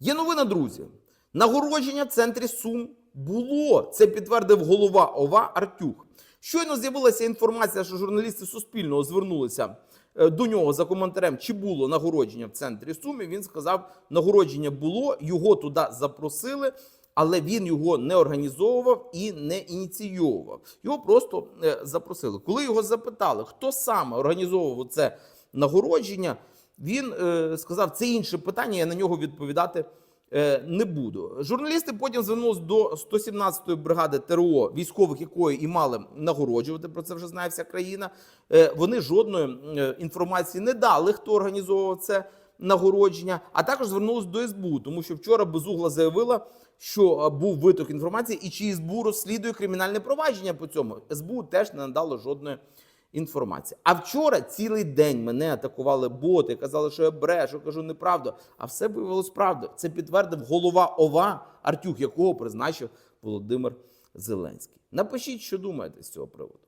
Є новина, друзі. Нагородження в центрі Сум було. Це підтвердив голова ОВА Артюх. Щойно з'явилася інформація, що журналісти Суспільного звернулися е, до нього за коментарем, чи було нагородження в центрі Сум. І Він сказав, нагородження було, його туди запросили, але він його не організовував і не ініційовував. Його просто е, запросили. Коли його запитали, хто саме організовував це нагородження, він е, сказав, це інше питання, я на нього відповідати е, не буду. Журналісти потім звернулися до 117-ї бригади ТРО, військових якої і мали нагороджувати. Про це вже знає вся країна. Е, вони жодної е, інформації не дали, хто організовував це нагородження, а також звернулися до СБУ, тому що вчора безугла заявила, що е, був виток інформації, і чи СБУ розслідує кримінальне провадження по цьому. СБУ теж не надало жодної інформації. А вчора цілий день мене атакували боти, казали, що я брешу, кажу неправду. А все виявилось правдою. Це підтвердив голова ОВА Артюх, якого призначив Володимир Зеленський. Напишіть, що думаєте з цього приводу.